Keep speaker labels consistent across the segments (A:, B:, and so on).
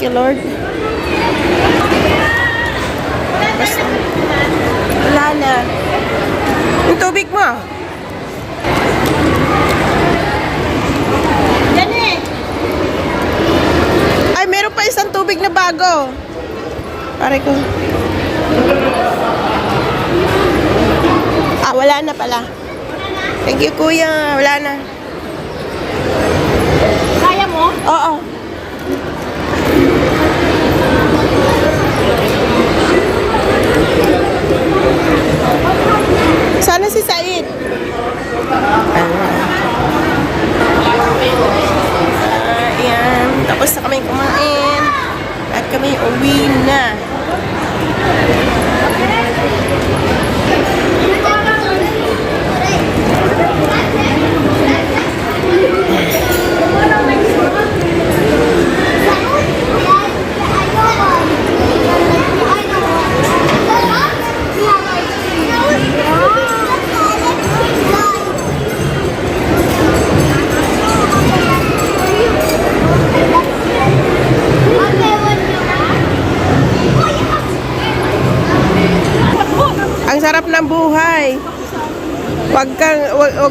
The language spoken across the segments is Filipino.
A: Thank you, Lord. Basta. Wala na. Yung tubig mo.
B: Ganit!
A: Ay, meron pa isang tubig na bago. Pare ko. Ah, wala na pala. Thank you, kuya. Wala na.
B: Kaya mo?
A: Oo.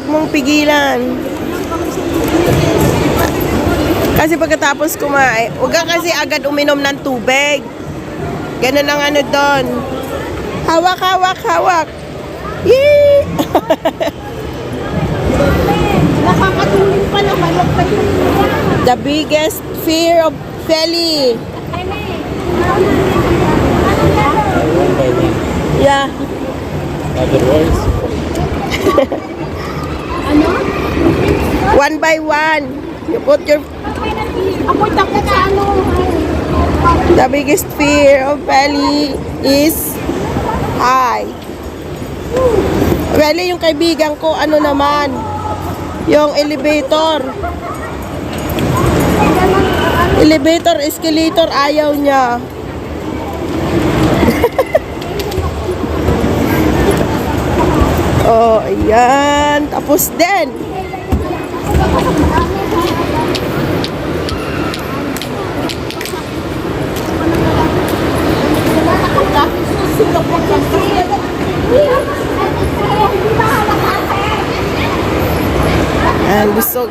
A: Kang wag, wag mong pigilan. Kasi pagkatapos kumain, wag ka kasi agad uminom ng tubig. Ganun ang ano doon. Hawak, hawak, hawak. Yee!
B: Nakakatulong pa naman. Huwag
A: The biggest fear of Feli. Yeah.
C: Otherwise,
B: Ano?
A: One by one. You put your
B: Ako takot sa ano.
A: The biggest fear of Feli is high. Feli, yung kaibigan ko, ano naman, yung elevator. Elevator, escalator, ayaw niya. oh, ayan. Tapos din. Ayan, busog.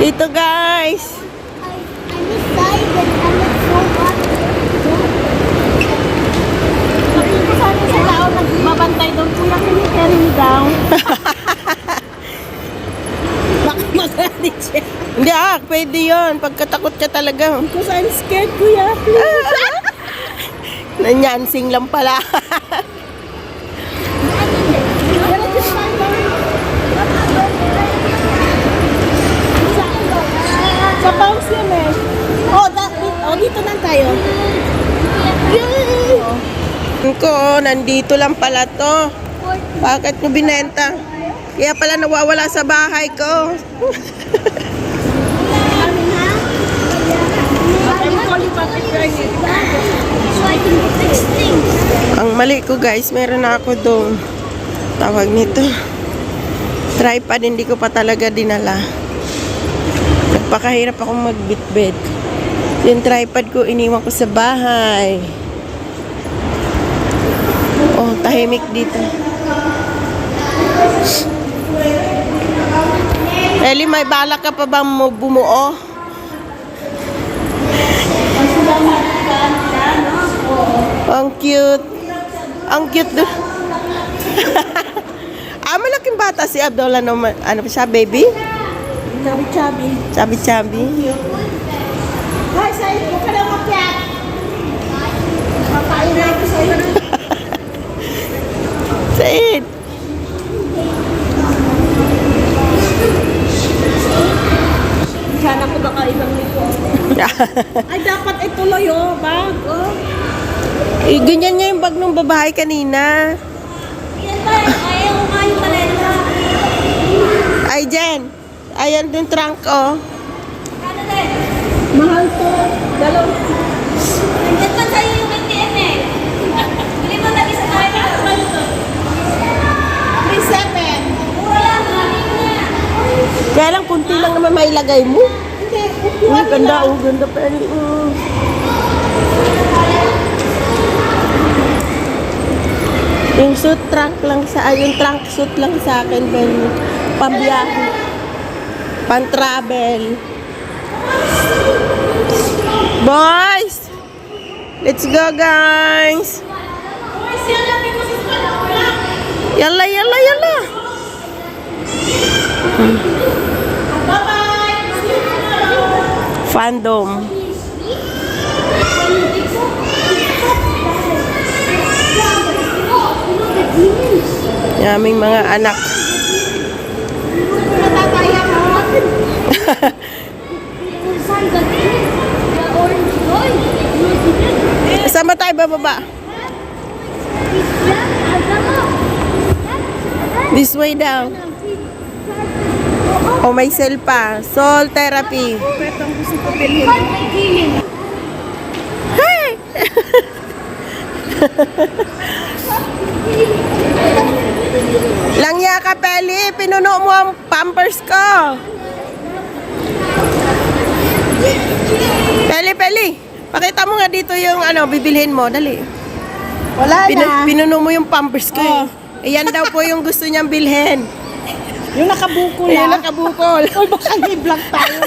A: Dito guys.
B: I'm excited. I'm so hot. Sabihin ko sana sa tao nagbabantay doon. Kuya, can you carry me down? Baka magalit siya.
A: Hindi ah, pwede yun. Pagkatakot ka talaga.
B: Because I'm scared, kuya.
A: Nanyansing lang pala.
B: Sa bounce yun eh. Oh, da, oh dito lang tayo. Yay!
A: Ko, nandito lang pala to. Bakit nyo binenta? Kaya pala nawawala sa bahay ko. Ang mali ko guys, meron ako dong tawag nito. Tripod, hindi ko pa talaga dinala. Nagpakahirap akong magbitbit. Yung tripod ko, iniwan ko sa bahay. Oh, tahimik dito. Eli, may balak ka pa bang bumuo? Ang cute. Ang cute doon. ah, malaking bata si Abdullah naman. Ano pa siya, baby?
B: Chabi-chabi.
A: Chabi-chabi.
B: Hoy, sa'yo, huwag ka lang makyat. Kakain na ako sa'yo.
A: Said.
B: Sana ko baka ibang nito. Ay, dapat ituloy oh, bag. Oh.
A: Eh, ganyan niya yung bag ng babae kanina. Ay, Jen. Ayan yung trunk, oh.
B: Mahal to. Dalaw.
D: Nandiyan pa sa'yo yung ATM eh. Bili mo lagi sa kaya.
B: Three seven.
D: Mura lang.
A: Kaya lang, kunti lang naman mailagay mo.
B: Hindi,
A: Uy, ganda, oh, ganda pa rin. Yung suit trunk lang sa, ay, yung trunk suit lang sa akin, Ben. Pambiyahe. Pan-travel. Boys! Let's go, guys! Yalla, yalla, yalla! Fandom. Yaming mga anak.
D: Natataya ka. Saan ba din? Orange boy.
A: Saan ba tayo bababa? This way down. O may cell pa. Soul therapy.
B: Ito ang gusto ko bilhin.
A: Hey! Langya ka, Peli. Pinuno mo ang pampers ko. Peli, Peli. Pakita mo nga dito yung ano, bibilhin mo. Dali.
B: Wala
A: Pinu-
B: na.
A: pinuno mo yung pampers ko.
B: Oh.
A: Eh. Iyan daw po yung gusto niyang bilhin.
B: Yung nakabuko
A: Yung nakabukol.
B: Or baka i-vlog tayo.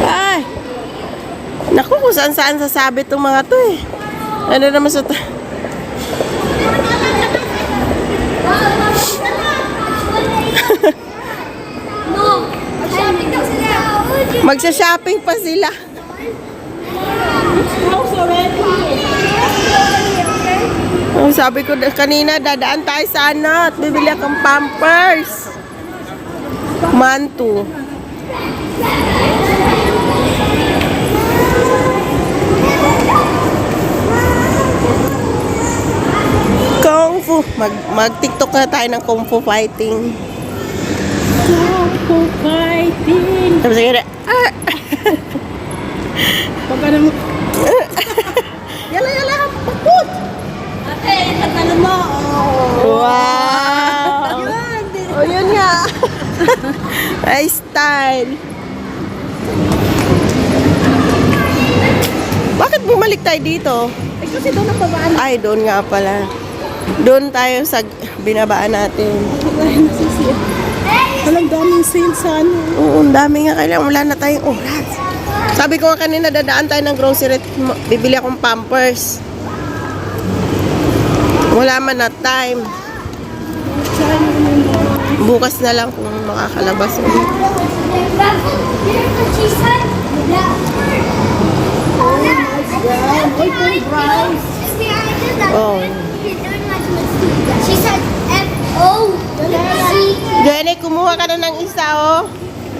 A: Ay. Naku, kung saan saan sasabi itong mga to eh. Ano naman sa... ta-
D: No. Shopping daw sila.
A: Magsha-shopping pa sila. Oh, sabi ko na- kanina, dadaan tayo sa ano at bibili akong pampers. Mantu. Kung Fu. Mag, mag-tiktok na tayo ng Kung Fu fighting.
B: Ako fighting.
A: Tapos sige
B: Pagka naman. yala, yala. Pagput.
D: Ate,
B: Ano mo? Oh.
A: Wow!
B: Yun.
A: Oh, yun nga. Ay, style. Bakit bumalik tayo dito?
B: Eh, kasi doon ang babaan.
A: Ay, doon nga pala. Doon tayo sa binabaan natin.
B: Ay, nasisip. Walang daming sale sa ano.
A: Oo, ang dami nga kailangan. Wala na tayong oras. Sabi ko kanina, dadaan tayo ng grocery bibili akong pampers. Wala man na time. Bukas na lang kung makakalabas ulit. Oh.
D: She said F-O. C.
A: Jenny, kumuha ka na ng isa, oh.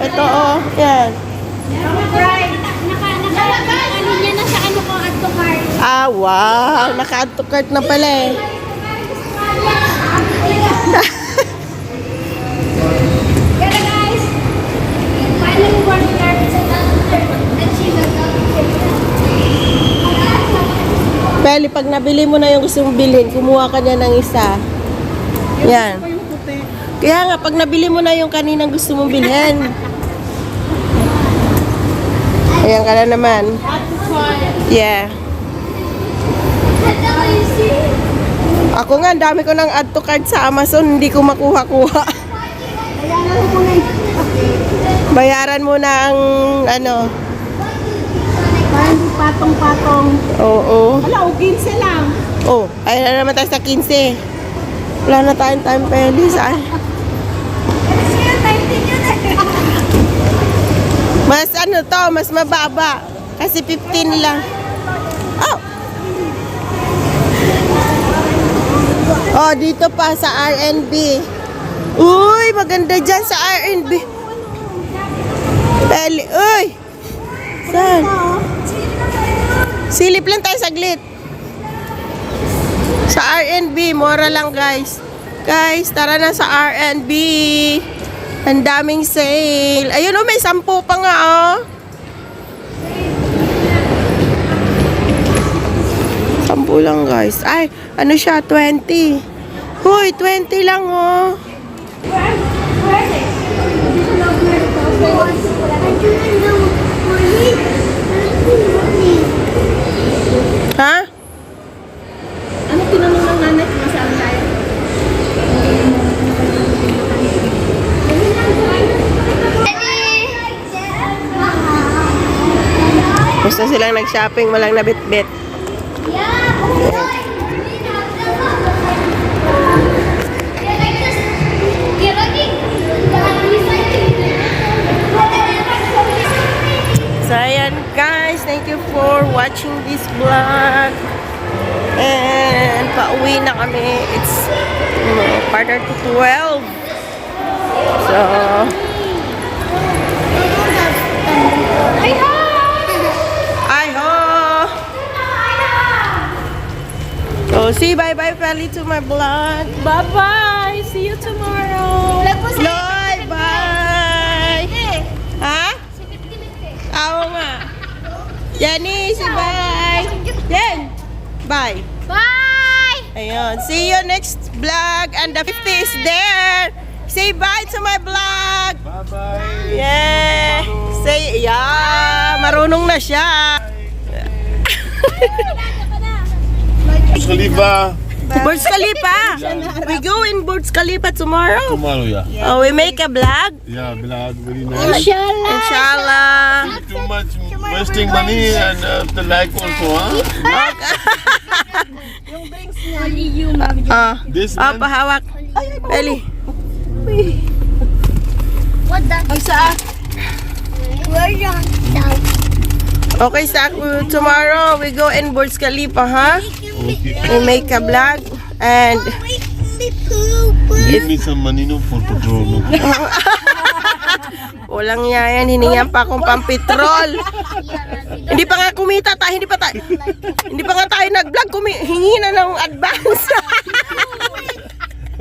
A: Ito, oh. Yan. Ah, wow. Naka-add to cart na pala, eh. Pag nabili mo na yung gusto mong bilhin, kumuha ka niya ng isa. Yan. Kaya nga, pag nabili mo na yung kaninang gusto mong bilhin. Ayan ka na naman. Yeah. Ako nga, dami ko ng add to cart sa Amazon, hindi ko makuha-kuha. Bayaran mo na ang ano.
B: Parang patong-patong.
A: Oo.
B: Wala, o 15 lang.
A: Oh, ayun na naman tayo sa 15. Wala na tayong time pwede sa... Mas ano to, mas mababa. Kasi 15 lang. Oh! Oh, dito pa sa RNB. Uy, maganda dyan sa RNB. Peli, uy! Saan? Silip lang tayo saglit. Sa RNB, mura lang guys. Guys, tara na sa RNB. Ang daming sale. Ayun oh, may sampu pa nga oh. Sampu lang guys. Ay, ano siya? 20. Hoy, 20 lang oh. Where, na silang nag-shopping, walang nabit-bit. So, ayan guys, thank you for watching this vlog. And pauwi na kami. It's uh, quarter to 12. So, Say bye-bye, Feli, to my vlog.
B: Bye-bye! See you tomorrow!
A: Loy, bye! Ha? Oo nga. Jenny, say bye! Jen! Bye!
D: Bye!
A: Ayun. See you next vlog. And the 50 is there. Say bye to my vlog.
C: Bye-bye.
A: Yeah. Say, yeah. Marunong na siya.
C: Burj Khalifa.
A: Burj Khalifa. We go in Burj Khalifa tomorrow.
C: Tomorrow, yeah.
A: Oh, we make a vlog.
C: Yeah, vlog, very nice.
A: Inshallah.
C: Too much wasting money and uh, the like also, huh?
A: Ah,
C: This
A: ah,
C: man,
A: pahawak. Eli.
D: What
A: saa.
D: Where's your dog?
A: Okay, sa tomorrow we go in Burj Khalifa, ha? Make a vlog and.
C: Give me some money no for petrol. No?
A: walang yayan, hiningan pa akong pampetrol. hindi pa nga kumita tayo, hindi pa tayo. hindi pa nga tayo nag-vlog, kumi hingi na ng advance.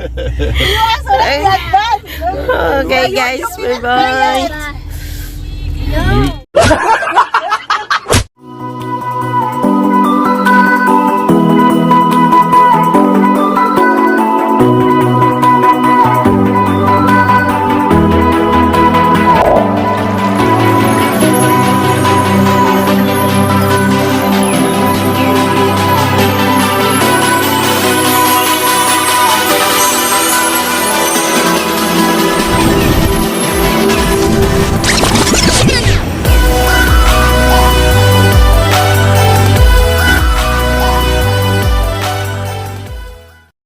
A: okay guys, bye-bye.